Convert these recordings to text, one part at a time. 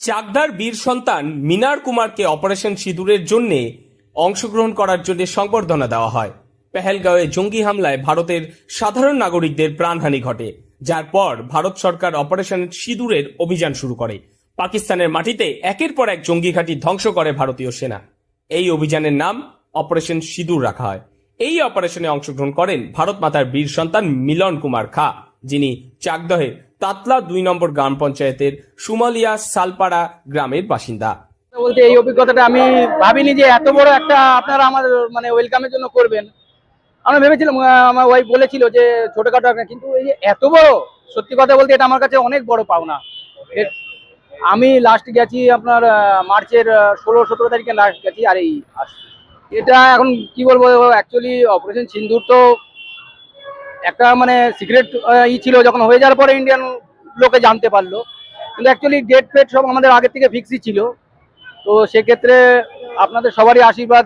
চাকদার বীর সন্তান মিনার কুমারকে অপারেশন সিঁদুরের জন্য অংশগ্রহণ করার জন্য সংবর্ধনা দেওয়া হয়। পেহেলগাঁওয়ে জঙ্গি হামলায় ভারতের সাধারণ নাগরিকদের প্রাণহানি ঘটে, যার পর ভারত সরকার অপারেশন সিঁদুরের অভিযান শুরু করে। পাকিস্তানের মাটিতে একের পর এক জঙ্গি ঘাঁটি ধ্বংস করে ভারতীয় সেনা। এই অভিযানের নাম অপারেশন সিঁদুর রাখা হয়। এই অপারেশনে অংশগ্রহণ করেন ভারত মাতার বীর সন্তান মিলন কুমার খা। যিনি চাকদহের তাতলা দুই নম্বর গ্রাম পঞ্চায়েতের সুমালিয়া সালপাড়া গ্রামের বাসিন্দা। বলতে এই অভিজ্ঞতাটা আমি ভাবিনি যে এত বড় একটা আপনারা আমার মানে ওয়েলকামের জন্য করবেন। আমরা ভেবেছিলাম আমার ওয়াইফ বলেছিল যে ছোটখাটো একটা, কিন্তু এই যে এত বড়, সত্যি কথা বলতে এটা আমার কাছে অনেক বড় পাওনা। আমি লাস্ট গেছি আপনার মার্চের ষোলো, সতেরো তারিখে লাস্ট গেছি আর এই, এটা এখন কি বলব অ্যাকচুয়ালি অপারেশন সিন্দুর তো একটা মানে সিক্রেট ই ছিল যখন হয়ে যাওয়ার পরে ইন্ডিয়ান লোকে জানতে পারল। কিন্তু অ্যাকচুয়ালি ডেট ফেট সব আমাদের আগের থেকে ফিক্সই ছিল। তো সেক্ষেত্রে আপনাদের সবারই আশীর্বাদ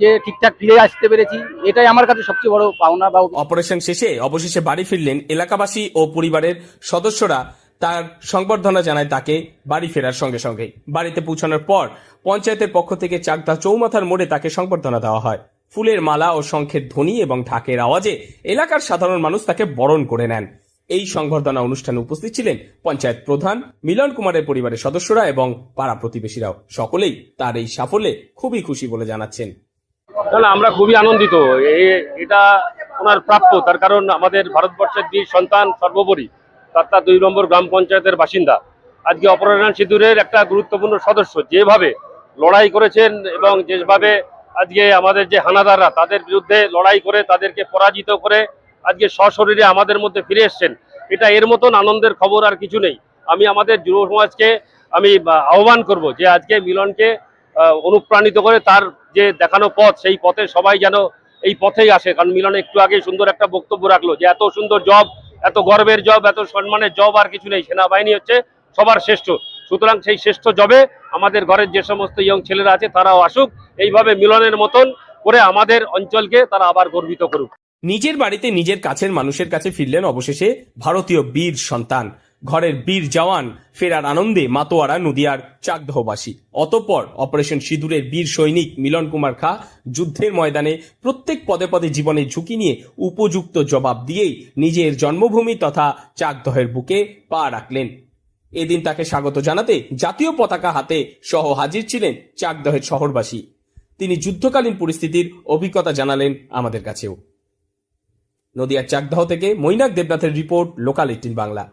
যে ঠিকঠাক ফিরে আসতে পেরেছি। এটাই আমার কাছে সবচেয়ে বড় পাওনা বা অপারেশন শেষে অবশেষে বাড়ি ফিরলেন এলাকাবাসী ও পরিবারের সদস্যরা। তার সংবর্ধনা জানায় তাকে বাড়ি ফেরার সঙ্গে সঙ্গে বাড়িতে পৌঁছানোর পর পঞ্চায়েতের পক্ষ থেকে চাকদা চৌমাথার মোড়ে তাকে সংবর্ধনা দেওয়া হয়। ফুলের মালা ও শঙ্খের ধ্বনি এবং ঢাকের আওয়াজে এলাকার সাধারণ মানুষ তাকে বরণ করে নেন। এই সংবর্ধনা অনুষ্ঠানে উপস্থিত ছিলেন পঞ্চায়েত প্রধান, মিলন কুমারের পরিবারের সদস্যরা এবং পাড়া প্রতিবেশীরাও। সকলেই তার এই সাফল্যে খুবই খুশি বলে জানাচ্ছেন। আমরা খুবই আনন্দিত। এটা ওনার প্রাপ্য। তার কারণ আমাদের ভারতবর্ষের বীর সন্তান সর্বোপরি, তার দুই নম্বর গ্রাম পঞ্চায়েতের বাসিন্দা। আজকে অপারেশন সিঁদুরের একটা গুরুত্বপূর্ণ সদস্য, যেভাবে লড়াই করেছেন এবং যেভাবে আজকে আমাদের যে হানাদাররা, তাদের বিরুদ্ধে লড়াই করে, তাদেরকে পরাজিত করে আজকে সশরীরে আমাদের মধ্যে ফিরে এসছেন। এটা এর মতন আনন্দের খবর আর কিছু নেই। আমি আমাদের যুব সমাজকে আমি আহ্বান করব যে আজকে মিলনকে অনুপ্রাণিত করে তার যে দেখানো পথ, সেই পথে সবাই যেন এই পথেই আসে। কারণ মিলন একটু আগে সুন্দর একটা বক্তব্য রাখল যে এত সুন্দর জব, এত গর্বের জব, এত সম্মানের জব আর কিছু নেই। সেনাবাহিনী হচ্ছে সবার শ্রেষ্ঠ। সুতরাং সেই শ্রেষ্ঠ জবে আমাদের ঘরের যে সমস্ত ইয়ং ছেলেরা আছে, তারাও আসুক, এইভাবে মিলনের মতন করে আমাদের অঞ্চলকে তারা আবার গর্বিত করুক। নিজের বাড়িতে নিজের কাছের মানুষের কাছে ফিরলেন অবশেষে ভারতীয় বীর সন্তান। ঘরের বীর জওয়ান ফেরার আনন্দে মাতোয়ারা নদিয়ার চাকদহবাসী। অতঃপর অপারেশন সিঁদুরের বীর সৈনিক মিলন কুমার খা যুদ্ধের ময়দানে প্রত্যেক পদে পদে জীবনের ঝুঁকি নিয়ে উপযুক্ত জবাব দিয়েই নিজের জন্মভূমি তথা চাকদহের বুকে পা রাখলেন। এদিন তাকে স্বাগত জানাতে জাতীয় পতাকা হাতে সহ হাজির ছিলেন চাকদহের শহরবাসী। তিনি যুদ্ধকালীন পরিস্থিতির অভিজ্ঞতা জানালেন আমাদের কাছেও। নদিয়ার চাকদহ থেকে মৈনাক দেবনাথের রিপোর্ট, লোকাল এইটিন বাংলা।